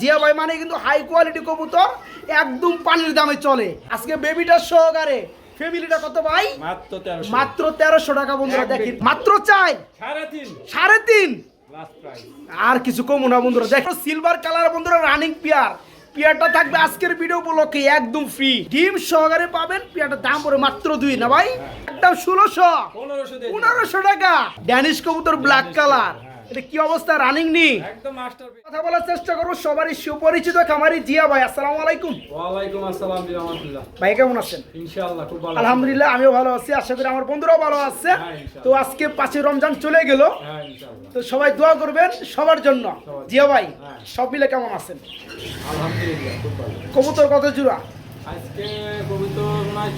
জিয়া ভাই মানে কিন্তু হাই কোয়ালিটি কবুতর একদম পানির দামে চলে। আজকে বেবিটার সহকারে ফ্যামিলিটা কত ভাই? মাত্র তেরোশো। টাকা বন্ধুরা দেখি মাত্র চাই? সাড়ে তিন। আর কিছু কমু না বন্ধুরা দেখো সিলভার কালার বন্ধুরা রানিং পিয়ার পিয়ারটা থাকবে আজকের ভিডিও উপলক্ষে একদম ফ্রি ডিম সহকারে পাবেন পিয়ারটার দাম পড়ে মাত্র দুই না ভাই? একদম ষোলোশো। পনেরোশো টাকা। ড্যানিশ কবুতর ব্ল্যাক কালার হ্যাঁ। এটা কি অবস্থা? রানিং নি? একদম মাস্টার কথা বলার চেষ্টা করব সবারই সুপরিচিত খামারি জিয়া ভাই আসসালামু আলাইকুম। ওয়ালাইকুম আসসালাম রহমতুল্লাহ ভাই কেমন আছেন? ইনশাআল্লাহ খুব ভালো আলহামদুলিল্লাহ আমিও ভালো আছি আশা করি আমার বন্ধুরাও ভালো আছে। হ্যাঁ, তো আজকে পাঁচই রমজান চলে গেল। হ্যাঁ তো সবাই দোয়া করবেন সবার জন্য। জিয়া ভাই হ্যাঁ। সব মিলে কেমন আছেন? আলহামদুলিল্লাহ খুব ভালো। কবুতর কত জোড়া? আজকে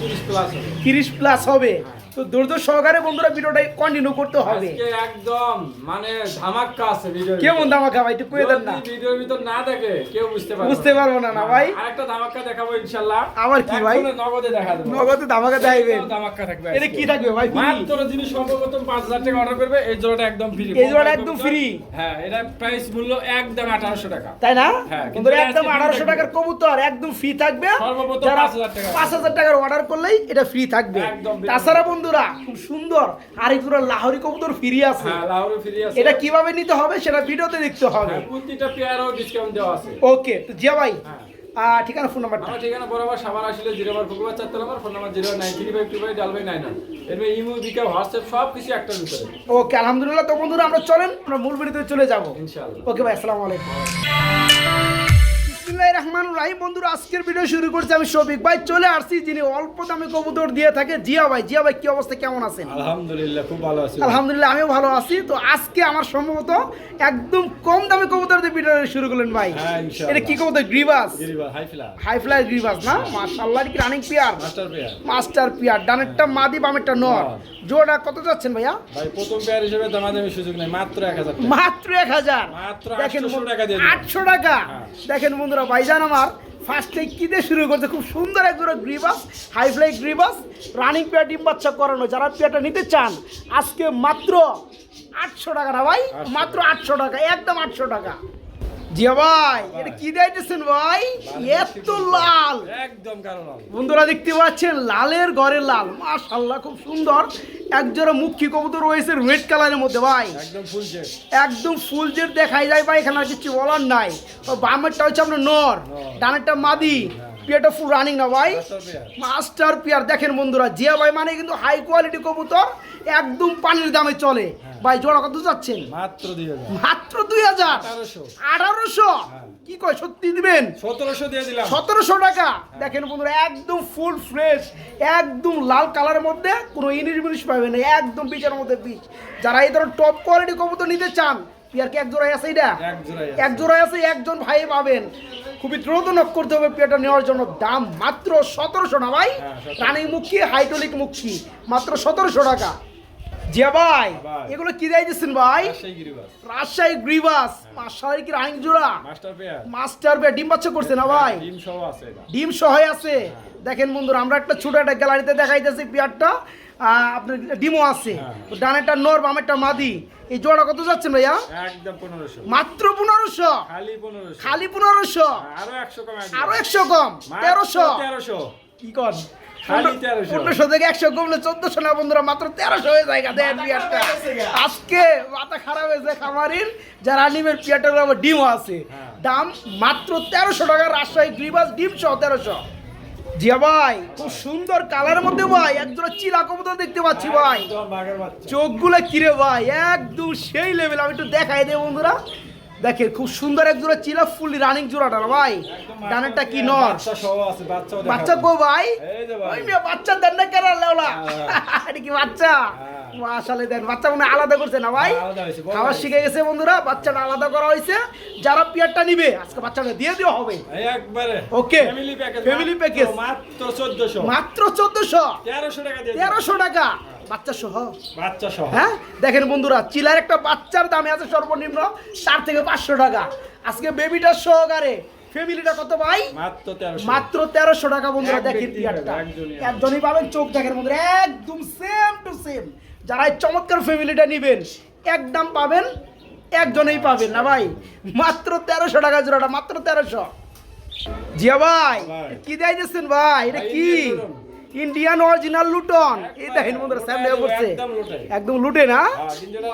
তিরিশ প্লাস হবে। তিরিশ প্লাস হবে। তো ধৈর্য সহকারে বন্ধুরা ভিডিওটা কন্টিনিউ করতে হবে। আজকে একদম মানে ধামাক্কা আছে ভিডিও কেমন ধামাকা ভাই একটু কয়ে দেন না। ভিডিওর ভিতর না দেখে কেউ বুঝতে পারবে বুঝতে পারব না না ভাই। আরেকটা ধামাক্কা দেখাবো ইনশাআল্লাহ। আবার কি ভাই? নগদে দেখা দেবো। নগদে ধামাকা দেখাইবেন ধামাক্কা থাকবে এটা কি থাকবে ভাই মাত্র যিনি সর্বপ্রথম পাঁচ হাজার টাকা অর্ডার করবে এই জোড়াটা একদম ফ্রি এই জোড়াটা একদম free? হ্যাঁ এটা প্রাইস মূল্য একদম আঠারোশো টাকা। তাই না? হ্যাঁ, কিন্তু একদম free আঠারোশো থাকবে। টাকার কবুতর একদম ফ্রি থাকবে। সর্বপ্রথম 5,000 টাকা। পাঁচ হাজার টাকার অর্ডার করলেই এটা ফ্রি থাকবে। একদম তাছাড়া বন্ধুরা খুব সুন্দর। আরেকজোড়া লাহোরি কবুতর ফ্রি আছে। হ্যাঁ আছে। এটা কীভাবে নিতে হবে সেটা ভিডিওতে দেখতে হবে। হ্যাঁ, প্রতিটা পেয়ারও ডিসকাউন্ট দেওয়া আছে। ওকে তো জিয়া ভাই হ্যাঁ। ঠিকানা ফোন নাম্বারটা আমার ঠিকানা বরাবর সাবার আসলে জিরো বার চারতলা number phone number zero nine three five two five ডাল বাই নাইন এর ইমো বিকা হোয়াটসঅ্যাপ সব কিছু একটার ভিতরে। ওকে আলহামদুলিল্লাহ। তো বন্ধুরা আমরা চলেন আমরা মূল ভিডিওতে চলে যাব। ইনশাআল্লাহ। ওকে ভাই আসসালামু আলাইকুম। রহিম বন্ধুরা আজকের ভিডিও শুরু করছি আমি শফিক ভাই। চলে আসছি যিনি অল্প দামে কবুতর দিয়ে থাকে। জিয়া ভাই জিয়া ভাই কি অবস্থা? কেমন আছেন? আলহামদুলিল্লাহ খুব ভালো আছি আলহামদুলিল্লাহ আমিও ভালো আছি। তো আজকে আমার সম্ভবত একদম কম দামে কবুতর দিয়ে ভিডিও শুরু করলেন ভাই। হ্যাঁ, ইনশাআল্লাহ। এটা কি কবুতর? গ্রিবাস হাই ফিলা হাই ফ্লাই গ্রিবাস না? মাশাআল্লাহ কি running pair master pair master pair ডানেরটা মাদি বামেরটা নর। জোড়া কত যাচ্ছেন ভাইয়া? ভাই প্রথম পেয়ার হিসেবে দামাদামি সুযোগ নেই মাত্র এক হাজার টাকা। মাত্র এক হাজার। মাত্র দেখেন 800 টাকা দিয়ে দিন। আটশো টাকা। হ্যাঁ। দেখেন বন্ধুরা ভাইজান আমার ফার্স্টে কি দিয়ে শুরু করছে? খুব সুন্দর এক গ্রিবাস হাই ফ্লাই গ্রিবাস রানিং পেয়ার ডিম বাচ্চা করানো। যারা পেয়ারটা নিতে চান আজকে মাত্র আটশো টাকা না ভাই? মাত্র আটশো টাকা একদম আটশো টাকা। জিয়া ভাই এটা কি ভাই? এত লাল। একদম বন্ধুরা দেখতে পাচ্ছেন লালের ঘরে লাল। খুব সুন্দর। একজোড়া মুখী কবুতর রয়েছে রেড কালারের মধ্যে ভাই। একদম ফুল একদম দেখাই যায় ভাই এখানে আর কিছু বলার নাই। বামেরটা হচ্ছে আপনার নর ডানেরটা মাদি। পিয়াটা ফুল রানিং না ভাই? মাস্টার পেয়ার পিয়ার দেখেন বন্ধুরা জিয়া ভাই মানে কিন্তু হাই কোয়ালিটি কবুতর একদম পানির দামে চলে। ভাই জোড়া কত যাচ্ছেন মাত্র দুই হাজার। মাত্র দুই হাজার? আঠারোশো। হ্যাঁ। কি কয় সত্যি দিবেন? সতেরোশো দিয়ে দিলাম। সতেরোশো টাকা। দেখেন বন্ধুরা একদম ফুল ফ্রেশ একদম লাল কালারের মধ্যে কোনো ইনিশ মিনিশ পাবেন না একদম বিচের মধ্যে বীজ যারা এই ধরনের টপ কোয়ালিটি কবুতর নিতে চান পিয়ার কি এক জোড়ায় আছে এটা এক জোড়ায় আছে। একজন ভাই পাবেন। খুবই দ্রুত নক করতে হবে পেয়ারটা নেওয়ার জন্য। দাম মাত্র সতেরোশো না ভাই? হ্যাঁ, 1700 রানী মুখী হাইড্রোলিক মুখী মাত্র সতেরোশো টাকা। জিয়া ভাই। এগুলো কি দেয় দিচ্ছেন ভাই? রাজশাহী গ্রিবাস। মাসাই কি রাইন জোড়া? Master pair. ডিম বাচ্চা করছে না ভাই? ডিম সহ আছে। আছে দেখেন বন্ধুরা আমরা একটা ছোট একটা গ্যালারিতে দেখাইতেছি পেয়ারটা। আপনার ডিমও আছে। হ্যাঁ। ডানেরটা নর বামেরটা মাদি। এই জোড়া কত যাচ্ছেন ভাইয়া? একদম পনেরোশো। মাত্র পনেরোশো? খালি পনেরোশো। আরও একশো কম আরও একশো কম? তেরোশো? তেরোশো। কি কর খালি 1300 পনেরোশো থেকে একশো কমলে চোদ্দশো না বন্ধুরা মাত্র তেরোশো হয়ে যায় দেন পিয়ারটা আজকে মাথা খারাপ হয়েছে খামারির যারা নিমের পিয়ারটার আবার ডিমও আছে। হ্যাঁ। দাম মাত্র তেরোশো টাকা রাজশাহী গ্রিবাস ডিম সহ তেরোশো। জিয়া ভাই খুব সুন্দর কালারের মধ্যে ভাই একজোড়া চিলা কবুতর দেখতে পাচ্ছি ভাই। বাঘের বাচ্চা। চোখগুলো কিরে ভাই একদম সেই লেভেল আমি একটু দেখাই দেব বন্ধুরা। দেখে খুব সুন্দর এক জোড়া চিলা ফুল রানিং জোড়াটা না ভাই? ডানেরটা কি নর? বাচ্চা গো ভাই? বাচ্চা দেন না কেন লেওলা হ্যাঁ। এটা কি বাচ্চা? হ্যাঁ। দেন বাচ্চা মনে আলাদা করছে না ভাই? খাবার শিখে গেছে বন্ধুরা বাচ্চাটা আলাদা করা হয়েছে। যারা পিয়ারটা নিবে আজকে বাচ্চাটা দিয়ে দেওয়া হবে। একবারে। Okay. Family package. মাত্র 1400 মাত্র চোদ্দশো। 1300 টাকা। তেরোশো টাকা। বাচ্চা সহ বাচ্চা সহ হ্যাঁ? দেখেন বন্ধুরা চিলার একটা বাচ্চার দামে আছে সর্বনিম্ন চার থেকে পাঁচশো টাকা। আজকে বেবিটার সহকারে। ফ্যামিলিটা কত ভাই? মাত্র তেরোশো। টাকা বন্ধুরা দেখেন একজনই পাবেন চোখ দেখেন বন্ধুরা একদম সেম টু সেম যারা চমৎকার ফ্যামিলিটা নেবেন এক দাম পাবেন একজনেই পাবেন না ভাই। মাত্র তেরোশো টাকা জোড়াটা মাত্র তেরোশো। জিয়া ভাই। কি দিয়েছেন ভাই? এটা কি। ইন্ডিয়ান অরিজিনাল লুটন এই দেখেন বন্ধুরা সামনে করছে একদম লুটে। না হ্যাঁ, এটা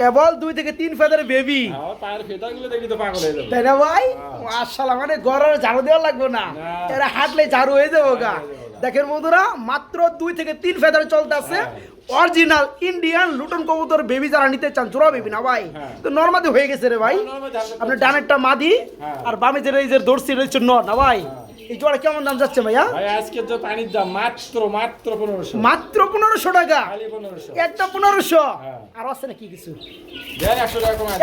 কেবল দুই থেকে তিন ফেদার বেবি হয়ে যাবে। তাই না ভাই হ্যাঁ। মানে গড়ের ঝাড়ু দেওয়া লাগবে না। এরা হাঁটলে ঝাড়ু হয়ে যাব গা। দেখেন বন্ধুরা মাত্র দুই থেকে তিন ফেদার চলতেছে হ্যাঁ। অরিজিনাল ইন্ডিয়ান লুটন কবুতর বেবি যারা নিতে চান জোড়া বেবি না ভাই। তো নর্মাদি হয়ে গেছে রে ভাই করছি। ডানেরটা মাদি। আর বামে যে এই যে ধরছি রয়েছে ন না ভাই। এই জোড়া কেমন দাম যাচ্ছে ভাইয়া? ভাই আজকের যে পানির দাম মাত্র মাত্র পনেরোশো। মাত্র পনেরোশো টাকা? একটা পনেরোশো? হ্যাঁ। আর আছে নাকি কিছু?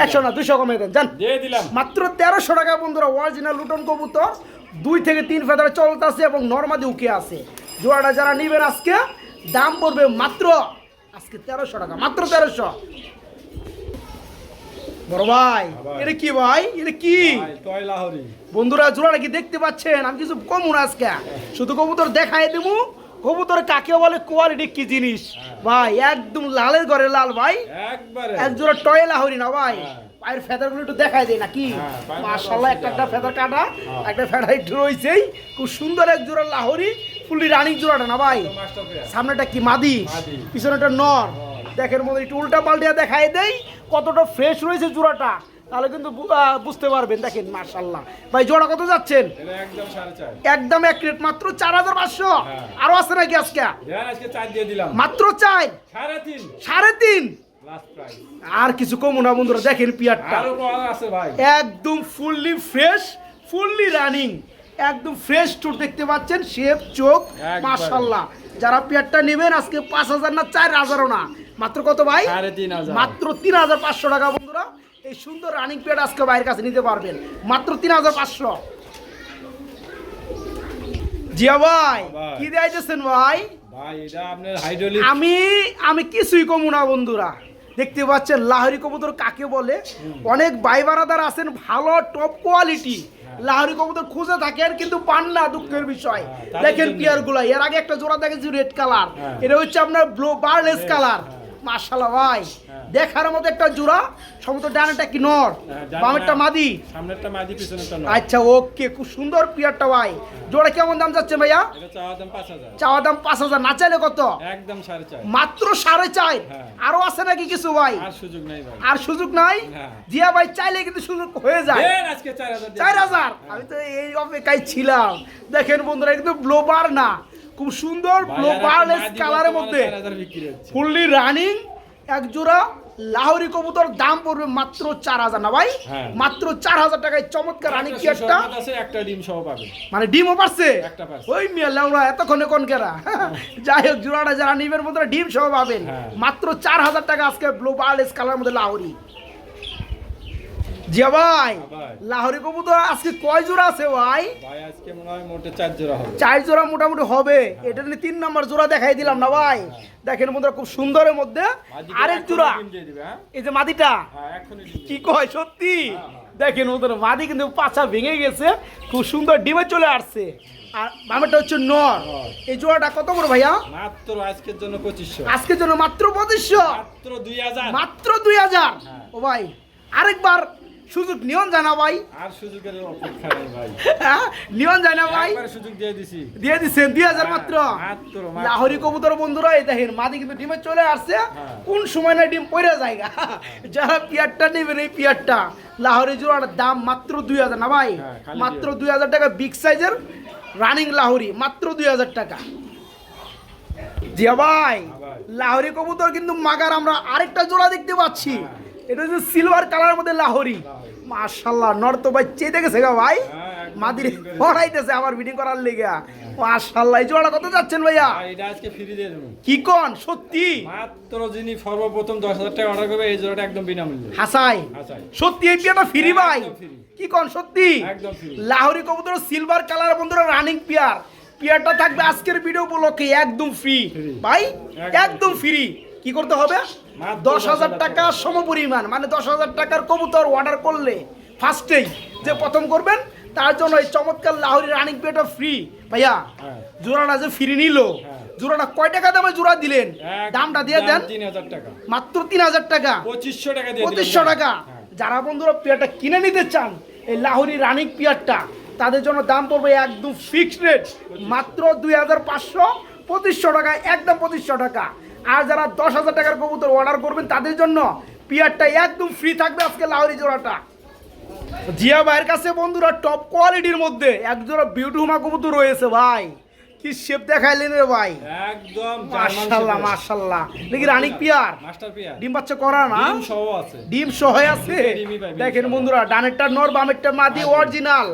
একশো না দুশো কমে দেন। জান দিয়ে দিলাম। মাত্র তেরোশো টাকা বন্ধুরা অরিজিনাল লুটন কবুতর। দুই থেকে তিন ফেদার চলতেছে এবং নর্মাদি উকে আছে। জোড়াটা যারা নিবেন আজকে দাম পড়বে মাত্র আজকে তেরোশো টাকা মাত্র তেরোশো। বড় ভাই। এটা কি ভাই? এটা কি? বন্ধুরা জোড়াটা কি দেখতে পাচ্ছেন? আমি কিছু কমুন আজকে। শুধু কবুতর দেখাই দেবো কবুতর কাকে বলে কোয়ালিটি কি জিনিস? ভাই একদম লালের ঘরে লাল ভাই। এক জোড়া টয় লাহরি না ভাই। হ্যাঁ। পায়ের ফেদারগুলো একটু দেখাই দেয় নাকি? হ্যাঁ, পায়ের একটা একটা ফেদার কাটা একটা ফেদার একটু রয়েছেই। খুব সুন্দর এক জোড়া লাহরি ফুললি রানিং জোড়াটা না ভাই? সামনেটা কি মাদি? মাদি। পিছনেটা নর। দেখেন মধ্যে একটু উল্টা পাল্টিয়া দেখাই দেই কতটা ফ্রেশ রয়েছে জোড়াটা তাহলে কিন্তু বুঝতে পারবেন দেখেন মাশাল্লাহ ভাই জোড়া কত যাচ্ছেন? একদম এক রেট মাত্র চার হাজার পাঁচশো। হ্যাঁ। আরও আছে নাকি আজকে? দিলাম। মাত্র চার? সাড়ে তিন। আর কিছু কমু না বন্ধুরা দেখেন পিয়ারটা। একদম ফুললি ফ্রেশ ফুললি রানিং একদম ফ্রেশ টুর দেখতে পাচ্ছেন শেপ চোখ একবারে। মাশাল্লাহ যারা পেয়ারটা নেবেন আজকে পাঁচ হাজার না চার হাজারও না। মাত্র কত ভাই? মাত্র তিন হাজার পাঁচশো টাকা বন্ধুরা। এই সুন্দর রানিং পেয়ার আজকে বাইরের কাছে নিতে পারবেন। মাত্র তিন হাজার পাঁচশো। জিয়া ভাই। কি দিয়েছেন ভাই? আমি আমি কিছুই কমু না বন্ধুরা। দেখতে পাচ্ছেন লাহরি কবুতর কাকে বলে? অনেক ভাই বারাদার আছেন ভালো টপ কোয়ালিটি লাহরি কবুতর খুঁজে থাকেন কিন্তু পান না দুঃখের বিষয়। হ্যাঁ, দেখেন জন্য। পিয়ারগুলা এর আগে একটা জোড়া দেখেছি রেড কালার হ্যাঁ। এটা হচ্ছে আপনার ব্লু বার্লেস কালার। মাশাল্লাহ ভাই। হ্যাঁ। দেখার মতো একটা জোড়া সমস্ত ডানাটা কি নর? হ্যাঁ, বামেরটা মাদি? সামনেরটা মাঝি পিছনেরটা নয় আচ্ছা ওকে খুব সুন্দর পিয়ারটা ভাই। জোড়া কেমন দাম যাচ্ছে ভাইয়া? চাওয়া দাম পাঁচ হাজার। না চাইলে কত? একদম সাড়ে চার। মাত্র সাড়ে চার? হ্যাঁ। আরও আছে নাকি কিছু ভাই? আর সুযোগ নাই ভাই। আর সুযোগ নাই। জিয়া ভাই চাইলে কিন্তু সুযোগ হয়ে যায়। চার হাজার দিয়ে। আমি তো এই অপেক্ষায় ছিলাম। দেখেন বন্ধুরা কিন্তু ব্লোবার না। খুব সুন্দর ব্লোবারলেস কালারের মধ্যে ফুললি রানিং এক জোড়া লাহোরি কবুতর দাম পড়বে মাত্র চার হাজার। না ভাই হ্যাঁ। মাত্র চার হাজার টাকায় চমৎকার রানিং একটা কিয়ারটা একটা ডিম সহ পাবে। মানে ডিমও পারছে? ওই মিয়া লেউরা এতক্ষণে কোন কেরা? যাই হোক জোড়াটা যারা নিবেন মধ্যে ডিম সহ পাবেন। হ্যাঁ। মাত্র চার হাজার টাকা আজকে ব্লু বার্লেস কালার মধ্যে লাহোরি। জিয়া ভাই। লাহোরি কবুতর আজকে কয় জোড়া আছে ভাই? ভাই আজকে মনে হয় মোটে চার জোড়া হবে। চার জোড়া মোটামুটি হবে। এটা নিয়ে তিন নাম্বার জোড়া দেখাই দিলাম না ভাই? দেখেন বন্ধুরা খুব সুন্দরের মধ্যে আরেক জোড়া। হ্যাঁ? এই যে মাদিটা। হ্যাঁ, কি কয় সত্যি? দেখেন ওদের মাদি কিন্তু পাছা ভেঙে গেছে। খুব সুন্দর ডিমে চলে আসছে। আর বামেরটা হচ্ছে নর। এই জোড়াটা কত বড় ভাইয়া। মাত্র আজকের জন্য পঁচিশশো। আজকের জন্য মাত্র পঁচিশশো? মাত্র দুই হাজার। মাত্র দুই হাজার? হ্যাঁ। ও ভাই আরেকবার সুযোগ নিয়ন জানা ভাই। আর সুযোগের অপেক্ষা নেই ভাই। হ্যাঁ? নিয়ন যায় না ভাই। একবারে সুযোগ দিয়ে দিছি। দিয়ে দিচ্ছেন দুই হাজার মাত্র। মাত্র। লাহরি কবুতর বন্ধুরা এই দেখেন মাদি কিন্তু ডিমে চলে আসছে। হ্যাঁ। কোন সময় না ডিম পড়ে জায়গা যারা পিয়ারটা নেবেন এই পিয়ারটা। লাহরি জোড়ার দাম মাত্র দুই হাজার না ভাই? হ্যাঁ, মাত্র দুই হাজার টাকা বিগ সাইজের রানিং লাহরি মাত্র দুই হাজার টাকা। জিয়া ভাই। লাহরি কবুতর কিন্তু মাগার আমরা আরেকটা জোড়া দেখতে পাচ্ছি। এটা হচ্ছে সিলভার কালারের মধ্যে লাহরি। মাশাল্লাহ নর তো ভাই চেয়ে দেখেছে গা ভাই? হ্যাঁ, মাদির পড়াইতেছে আমার ভিডিও করার লেগে। মাশাল্লাহ এই জোড়া কত যাচ্ছেন ভাইয়া? ভাই, এটা আজকে ফ্রি দিয়ে দেবো। কি কন? সত্যি? মাত্র যিনি সর্বপ্রথম দশ হাজার টাকা অর্ডার করবে এই জোড়াটা একদম বিনামূল্যে। হাসাই। সত্যি এই ফ্রি ভাই? কি কন সত্যি? একদম। লাহোরি কবুতর সিলভার কালার বন্ধুরা রানিং পিয়ার। পিয়ারটা থাকবে আজকের ভিডিও উপলক্ষে একদম ফ্রি ভাই একদম ফ্রি কি করতে হবে? দশ হাজার 10,000 টাকা সমপরিমাণ মানে দশ হাজার টাকার কবুতর অর্ডার করলে ফার্স্টেই যে প্রথম করবেন তার জন্য এই চমৎকার লাহোরি রানিং পিয়াটা ফ্রি ভাইয়া হ্যাঁ। জোড়াটা যে ফ্রি নিল হ্যাঁ। জোড়াটা কয় টাকা দামে জোড়া দিলেন? দামটা দিয়ে দেন। মাত্র তিন হাজার টাকা। পঁচিশশো টাকা পঁচিশশো টাকা। হ্যাঁ। যারা বন্ধুরা পেয়ারটা কিনে নিতে চান এই লাহোরি রানিক পেয়ারটা তাদের জন্য দাম পড়বে একদম ফিক্সড রেট মাত্র দুই হাজার পাঁচশো পঁচিশশো টাকা একদম পঁচিশশো টাকা। আর যারা দশ হাজার টাকার কবুতর অর্ডার করবেন, তাদের জন্য পিয়ারটা একদম ফ্রি থাকবে আজকে লাউরি জোড়াটা। জিয়া ভাইয়ের কাছে বন্ধুরা টপ কোয়ালিটির মধ্যে এক জোড়া বিউটি হুমা কবুতর রয়েছে ভাই। কি শেপ দেখাইলেন রে ভাই? একদম মাশাল্লাহ মাশাল্লাহ। দেখি রানিক পিয়ার? মাস্টার পিয়া ডিম বাচ্চা করা না? ডিম সহ আছে। ডিম সহ আছে? ডিম দেখেন। বন্ধুরা ডানেরটা নর বামেরটা মাদি অরিজিনাল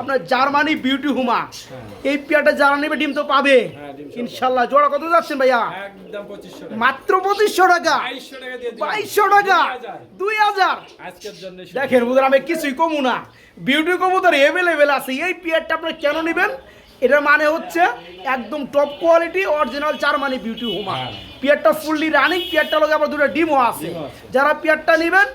আপনার জার্মানি বিউটি হুমা। এই পেয়ারটা যারা নেবে ডিম তো পাবে। হ্যাঁ। ইনশাল্লাহ। জোড়া কত যাচ্ছেন ভাইয়া? একদম পঁচিশশো টাকা। মাত্র পঁচিশশো টাকা। বাইশশো টাকা দিয়ে দিলাম। বাইশশো টাকা। দুই হাজার। দুই হাজার। আজকের জন্য দেখেন বন্ধুরা আমি কিছুই কমু না। বিউটি কবুতর এভেলেবেল আছে। এই পেয়ারটা আপনারা কেন নেবেন? এটার মানে হচ্ছে একদম top quality original Germany beauty হুমা। পেয়ারটা ফুললি রানিং পেয়ারটা লোক আবার দুটো ডিমও আছে। যারা পেয়ারটা নেবেন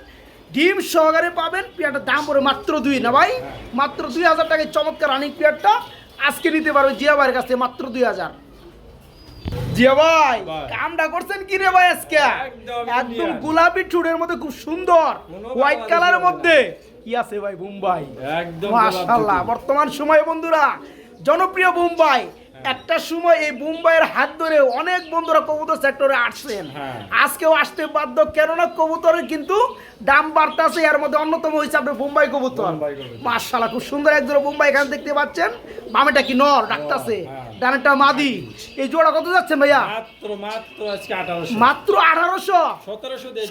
ডিম সহকারে পাবেন পেয়ারটার দাম পড়ে মাত্র দুই না ভাই? হ্যাঁ। মাত্র দুই হাজার টাকায় চমৎকার রানিং পেয়ারটা আজকে নিতে পারবে জিয়া ভাইয়ের কাছে মাত্র দুই হাজার। জিয়া ভাই। কামটা করছেন কি রে ভাই আজকে? একদম গোলাপি চুড়ের মধ্যে খুব সুন্দর। হোয়াইট কালারের মধ্যে কি আছে ভাই মুম্বাই একদম মাশাআল্লাহ বর্তমান সময়ে বন্ধুরা জনপ্রিয় মুম্বাই একটা সময় এই মুম্বাইয়ের হাত ধরে অনেক বন্ধুরা কবুতর সেক্টরে আসছেন। হ্যাঁ। আজকেও আসতে বাধ্য কেননা কবুতরের কিন্তু দাম বাড়তেছে এর মধ্যে অন্যতম হয়েছে আপনার মুম্বাই কবুতর। মুম্বাই খুব সুন্দর একজন মুম্বাই এখানে দেখতে পাচ্ছেন। বামেটা কি নর ডাকতাছে। হ্যাঁ। ডানেরটা মাদি। এই জোড়া কত যাচ্ছেন ভাইয়া? মাত্র মাত্র আজকে আঠারোশো। মাত্র আঠারোশো?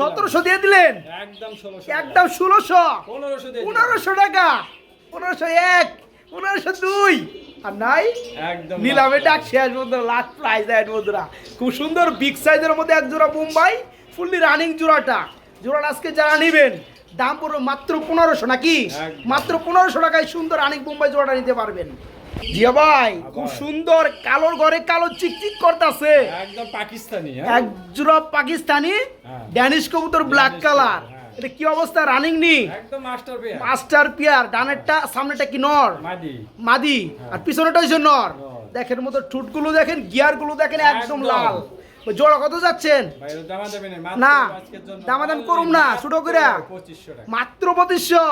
সতেরোশো দিয়ে দিলেন? একদম ষোলোশো একদম ষোলোশো? পনেরোশো পনেরোশো টাকা? পনেরোশো এক? পনেরোশো দুই? আর নাই? একদম নিলামে ডাক শেষ বন্ধুরা লাস্ট প্রাইজ দেয় বন্ধুরা। খুব সুন্দর বিগ সাইজের মধ্যে এক জোড়া মুম্বাই ফুললি রানিং জোড়াটা। জোড়াটা আজকে যারা নেবেন দাম পড়বে মাত্র পনেরোশো নাকি? মাত্র পনেরোশো টাকায় সুন্দর রানিং মুম্বাই জোড়াটা নিতে পারবেন। জিয়া ভাই খুব সুন্দর কালোর ঘরে কালো চিকচিক করতেছে। একদম পাকিস্তানি হ্যাঁ? এক জোড়া পাকিস্তানি। ড্যানিশ কবুতর ব্ল্যাক কালার। এটা কি অবস্থা? রানিং নি একদম মাস্টার পেয়া মাস্টার পিয়ার ডানেরটা সামনেটা কি নর? মাদি। মাদি। হ্যাঁ। আর পিছনেটা হচ্ছে নর। দেখেন মতো ঠুটগুলো দেখেন গিয়ারগুলো দেখেন একদম। লাল। জোড়া কত যাচ্ছেন? না দামাদাম করুম না, ছোট করে। মাত্র পঁচিশশো।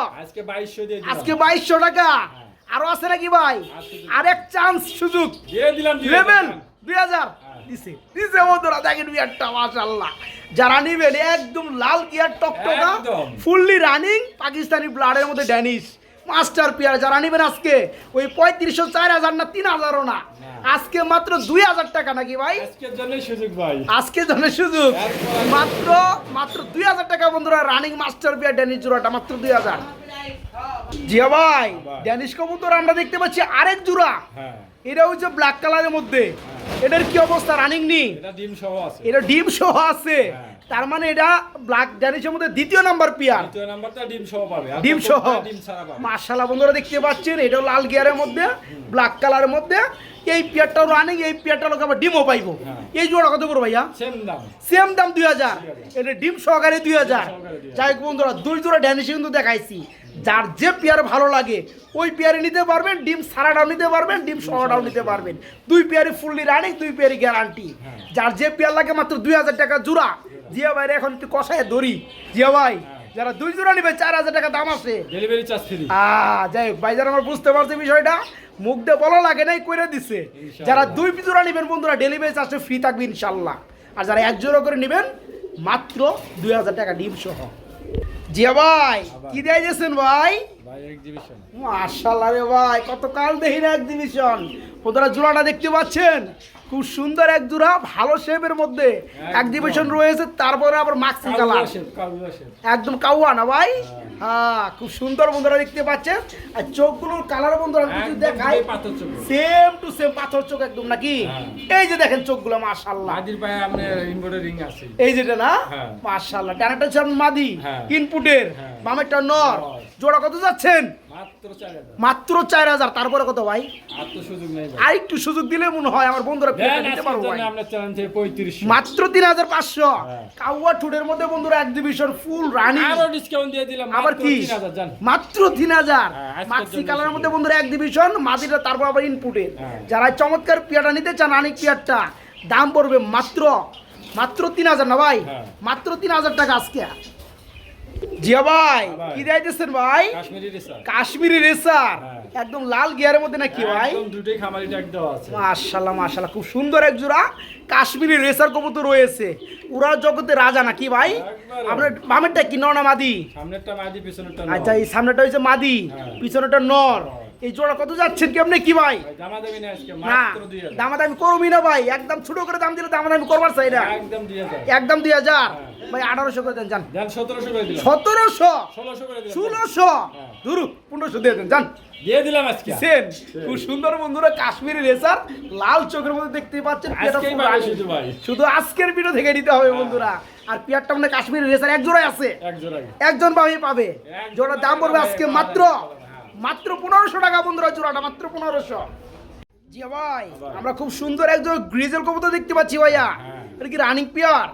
আজকে বাইশশো টাকা। হ্যাঁ। আরও আছে নাকি ভাই? আছে। আরেক চান্স সুযোগ। দিয়ে দিলাম নেবেন দুই হাজার। দিছে। দিছে বন্ধুরা দেখেন বিয়ারটা মাশাল্লাহ যারা নিবেন একদম লাল গিয়ার টকটকা। ফুললি রানিং পাকিস্তানি ব্লাডের মধ্যে ড্যানিশ মাস্টার পিয়ার যারা নিবেন আজকে ওই পঁয়ত্রিশশো চার হাজার না তিন হাজারও না। আজকে মাত্র দুই হাজার টাকা নাকি ভাই? আজকে জনের সুযোগ মাত্র মাত্র দুই হাজার টাকা বন্ধুরা রানিং মাস্টার পিয়ার ড্যানিশ জোড়াটা মাত্র দুই হাজার। জিয়া ভাই ভাই। ড্যানিশ কবুতর আমরা দেখতে পাচ্ছি আরেক জোড়া। হ্যাঁ। এটা হচ্ছে ব্ল্যাক কালারের মধ্যে। এটার কি অবস্থা? রানিং নি এটা ডিম সহ আছে। এটা ডিম সহ আছে। হ্যাঁ। তার মানে এটা ব্ল্যাক ড্যানিশের মধ্যে দ্বিতীয় নাম্বার পিয়ার দ্বিতীয় নাম্বারটা ডিম সহ পাবে। ডিম সহ। ডিম ছাড়া পাবে? মার্শাল্লাহ বন্ধুরা দেখতে পাচ্ছেন এটাও লাল গিয়ারের মধ্যে ব্ল্যাক কালারের মধ্যে। এই পিয়ারটাও রানিং এই পিয়ারটা লোক আবার ডিমও পাইবো। হ্যাঁ। এই জোড়া কত করব ভাইয়া? সেম দাম। সেম দাম দুই হাজার। এটা ডিম সহকারে দুই হাজার। 2000 যাই হোক বন্ধুরা দুই জোড়া ড্যানিশ কিন্তু দেখাইছি। যার যে পেয়ার ভালো লাগে ওই পেয়ারে নিতে পারবেন ডিম সারাটাও নিতে পারবেন ডিম সহটাও নিতে পারবেন। দুই পেয়ারে ফুললি রানিং দুই পেয়ারে গ্যারান্টি। যার যে পেয়ার লাগে মাত্র দুই হাজার টাকা জোড়া। জিয়া ভাই এখন একটু কষায় ধরি। জিয়া ভাই হ্যাঁ। যারা দুই জোড়া নিবে চার হাজার টাকা দাম আছে। ডেলিভারি চার্জ ফ্রি আহ, যাই হোক ভাই যারা আমার বুঝতে পারছে বিষয়টা। মুখ দিয়ে বলা লাগে নাই করে দিছে। যারা দুই জোড়া নেবেন বন্ধুরা ডেলিভারি চার্জে ফ্রি থাকবে ইনশাল্লাহ। আর যারা এক জোড়া করে নেবেন মাত্র দুই হাজার টাকা ডিম সহ জিয়া ভাই। কি দিয়ে দিয়েছেন ভাই ভাই এক্সিবিশন মাশাল্লাহ রে ভাই কত দেখি না এক্সিবিশন ওদের জোড়াটা দেখতে পাচ্ছেন? খুব সুন্দর এক জোড়া ভালো শেপের মধ্যে এক্সিবিশন রয়েছে তারপরে আবার মাক্সি কালার একদম কাউয়া না ভাই? হ্যাঁ। খুব সুন্দর বন্ধুরা দেখতে পাচ্ছেন। আর চোখগুলোর কালার বন্ধুরা যদি দেখাই সেম টু সেম পাথর চোখ একদম নাকি? হ্যাঁ। এই যে দেখেন চোখগুলো মাশাআল্লাহ মাদির পায়ে আপনার ইনভার্টার রিং আছে। এই যেটা না? হ্যাঁ। মাশাআল্লাহ ডানাটা হচ্ছে মাদি হ্যাঁ। ইনপুটের হ্যাঁ। বামেরটা নর। নর। জোড়া কত যাচ্ছেন? মাত্র চার হাজার। তারপরে কত ভাই? আর একটু সুযোগ দিলে মনে হয় আমার বন্ধুরা পেয়ে পারব মাত্র তিন হাজার পাঁচশো। হ্যাঁ। কাউয়া টুডের মধ্যে বন্ধুরা এক্সিবিশন ফুল রানিং ডিসকাউন্ট দিয়ে দিলাম আবার কি? মাত্র তিন হাজার। হ্যাঁ, মাক্সি কালারের মধ্যে বন্ধুরা এক ডিভিশন মাদিটা তারপর আবার ইনপুটের হ্যাঁ। যারা চমৎকার পিয়াটা নিতে চান আনিক পিয়ারটা দাম পড়বে মাত্র মাত্র তিন হাজার না ভাই। মাত্র তিন হাজার টাকা আজকে। জিয়া ভাই কি দিয়েছেন ভাই? কাশ্মীরি রেসার। হ্যাঁ। একদম লাল গিয়ারের মধ্যে নাকি ভাই? একদম দুটোই খামারি ট্যাগ দেওয়া আছে। মাশাল্লাহ মাশাল্লাহ খুব সুন্দর এক জোড়া কাশ্মীরি রেসার কবুতর রয়েছে। উড়া জগতে রাজা নাকি ভাই? আপনার বামেরটা কি নর না মাদি? সামনেরটা মাদি পিছনেরটা আচ্ছা এই সামনেটা হচ্ছে মাদি হ্যাঁ। পিছনেটা নর। এই জোড়া কত যাচ্ছেন কি ভাই? ভাই, জামা না দামাদামি করবি না ভাই একদম ছোট করে দাম দিলে দামাদামি করবার চাই না। একদম দুই হাজার। হ্যাঁ। ভাই আঠারোশো করে দেন যান। সতেরোশো ষোলোশো হ্যাঁ। ধরু পনেরোশো দিয়ে দেন যান। দিয়ে দিলাম আজকে। সেন খুব সুন্দর বন্ধুরা কাশ্মীরি রেসার লাল চোখের মধ্যে দেখতে পাচ্ছেন। শুধু আজকের ভিডিও থেকে নিতে হবে বন্ধুরা। আর পেয়ারটা মানে কাশ্মীরি রেসার এক জোড়াই আছে। একজন পাবে। পাবে জোড়ার দাম পড়বে আজকে মাত্র হ্যাঁ। মাত্র পনেরোশো টাকা বন্ধুরা জোড়াটা মাত্র পনেরোশো। জি ভাই ভাই। আমরা খুব সুন্দর একজন গ্রিজেল কবুতর দেখতে পাচ্ছি ভাইয়া। হ্যাঁ। এটা কি রানিং পেয়ার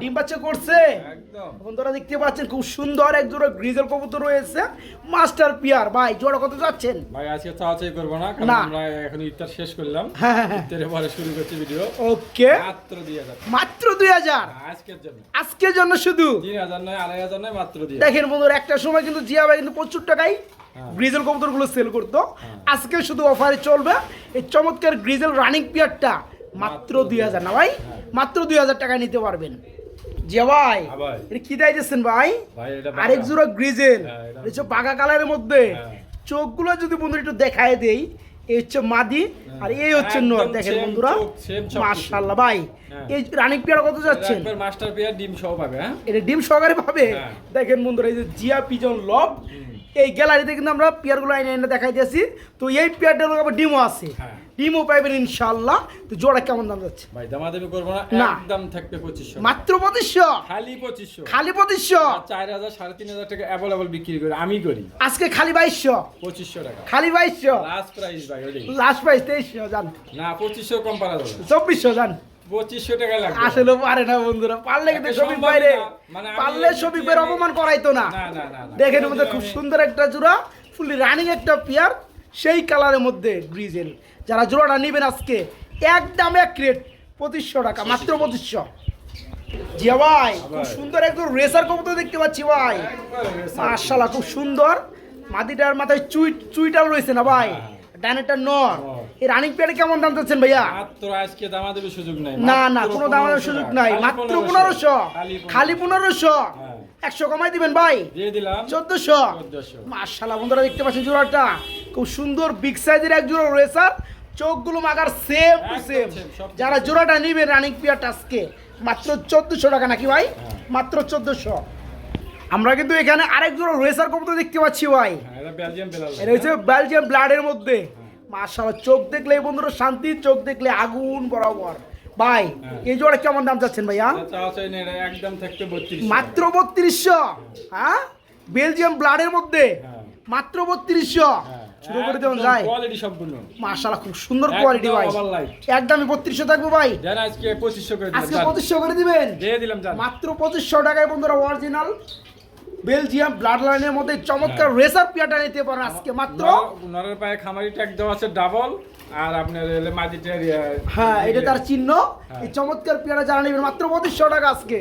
ডিম বাচ্চা করছে। বন্ধুরা দেখতে পাচ্ছেন খুব সুন্দর এক জোড়া গ্রিজেল কবুতর রয়েছে। মাস্টার পিয়ার ভাই জোড়া কত যাচ্ছেন? ভাই আজকে করব না কারণ আমরা এখন ইফতার শেষ করলাম। হ্যাঁ হ্যাঁ হ্যাঁ। ইফতারের পরে শুরু করছি ভিডিও ওকে মাত্র দুই হাজার। মাত্র দুই হাজার? আজকের জন্য। আজকের জন্য শুধু? তিন হাজার নয় আড়াই হাজার নয় মাত্র দুই হাজার। দেখেন বন্ধুরা একটা সময় কিন্তু জিয়া ভাই কিন্তু প্রচুর হ্যাঁ। গ্রিজেল কবুতরগুলো সেল করতো। হ্যাঁ। আজকে শুধু অফারে চলবে। এই চমৎকার গ্রিজেল রানিং পিয়ারটা মাত্র দুই হাজার না ভাই? হ্যাঁ। মাত্র দুই হাজার টাকায় নিতে পারবেন। জিয়া ভাই হ্যাঁ। এটা কি দেয় ভাই? আরেক জোড়া গ্রিজেল। হ্যাঁ, হচ্ছে বাঘা কালারের মধ্যে। হ্যাঁ। চোখগুলো যদি বন্ধুরা একটু দেখায় দেই এই হচ্ছে মাদি আর এই হচ্ছে নর দেখেন বন্ধুরা। মাশাআল্লাহ ভাই। হ্যাঁ। এই রানিং পিয়ার কত যাচ্ছেন? মাস্টার পেয়ার ডিম সহ পাবে হ্যাঁ? এটা ডিম সহকারে পাবে। হ্যাঁ। দেখেন বন্ধুরা এই যে জিয়া পিজন লব এই গ্যালারিতে কিন্তু আমরা পেয়ারগুলো আইনে এনে দেখাই দিয়েছি। তো এই পেয়ারটার আবার ডিমও আছে। হ্যাঁ। ডিমও পাইবেন ইনশাল্লাহ তো জোড়া কেমন দাম যাচ্ছে? ভাই দামাদামি করব না। একদম থাকবে পঁচিশশো। মাত্র পঁচিশশো? খালি পঁচিশশো। খালি পঁচিশশো? আর চার হাজার সাড়ে তিন হাজার টাকা অ্যাভেলেবল বিক্রি করি আমি করি। আজকে খালি বাইশশো? পঁচিশশো টাকা। খালি বাইশশো? লাস্ট প্রাইস ভাই লাস্ট প্রাইস তেইশশো যান না পঁচিশশো কম পারা যাবে না। চব্বিশশো যান পঁচিশশো টাকা লাগবে। আসলে পারে না বন্ধুরা পারলে কিন্তু শফিক না। মানে পারলে শফিক ভাইয়ের অপমান করাইতো না। দেখেন মধ্যে খুব সুন্দর একটা জোড়া ফুলি রানিং একটা পেয়ার সেই কালারের মধ্যে গ্রিজেল যারা জোড়াটা নেবেন আজকে একদম এক ক্রেট পঁচিশশো টাকা মাত্র পঁচিশশো। জিয়া ভাই খুব সুন্দর একদম রেসার কবুতর দেখতে পাচ্ছি ভাই। একবারে খুব সুন্দর। মাদিটার মাথায় চুই চুইটাল রয়েছে না ভাই? হ্যাঁ। ডানেরটা নর। নর। এই রানিং পেয়ারে কেমন দাম চাচ্ছেন ভাইয়া? মাত্র আজকে দামা দেবে সুযোগ নাই না না কোনো দামের সুযোগ নাই মাত্র পনেরোশো খালি পনেরোশো। হ্যাঁ। একশো কমাই দিবেন ভাই। দিয়ে দিলাম। চোদ্দশো। 1400 মার্শাল্লাহ বন্ধুরা দেখতে পাচ্ছেন জোড়াটা। খুব সুন্দর বিগ সাইজের এক জোড়া রেসার চোখগুলো মাগার সেম টু সেম যারা জোড়াটা নিবে রানিং পিয়ার টাস্কে মাত্র চোদ্দশো টাকা নাকি ভাই? হ্যাঁ। মাত্র চোদ্দশো। আমরা কিন্তু এখানে আরেক জোড়া রেসার কবুতর দেখতে পাচ্ছি ভাই। হ্যাঁ, এটা হচ্ছে বেলজিয়াম ব্লাডের মধ্যে। মার্শাল্লাহ চোখ দেখলে বন্ধুরা শান্তি চোখ দেখলে আগুন বরাবর। ভাই হ্যাঁ। এই জোড়া কেমন দাম চাচ্ছেন ভাইয়া? একদম মাত্র বত্রিশশো? হ্যাঁ? বেলজিয়াম ব্লাডের মধ্যে? হ্যাঁ। মাত্র বত্রিশশো? শুরু করে দেওয়া যায়। কোয়ালিটি সম্পূর্ণ। খুব সুন্দর কোয়ালিটি ভাই। একদমই বত্রিশশো থাকবে ভাই। জান আজকে পঁচিশশো করে আজকে দিবেন? দিয়ে দিলাম জান মাত্র পঁচিশশো টাকায় বন্ধুরা অরিজিনাল বেলজিয়াম ব্লাড লাইনের মধ্যে চমৎকার রেসার পিয়াটা নিতে পারেন আজকে মাত্র। ওনার নরের পায়ে খামারি ট্যাগ দেওয়া আছে ডাবল আর আপনার এলে মাটিটা হ্যাঁ এটা তার চিহ্ন। হ্যাঁ। এই চমৎকার পিয়াটা জানা নেবেন মাত্র পঁচিশশো টাকা আজকে।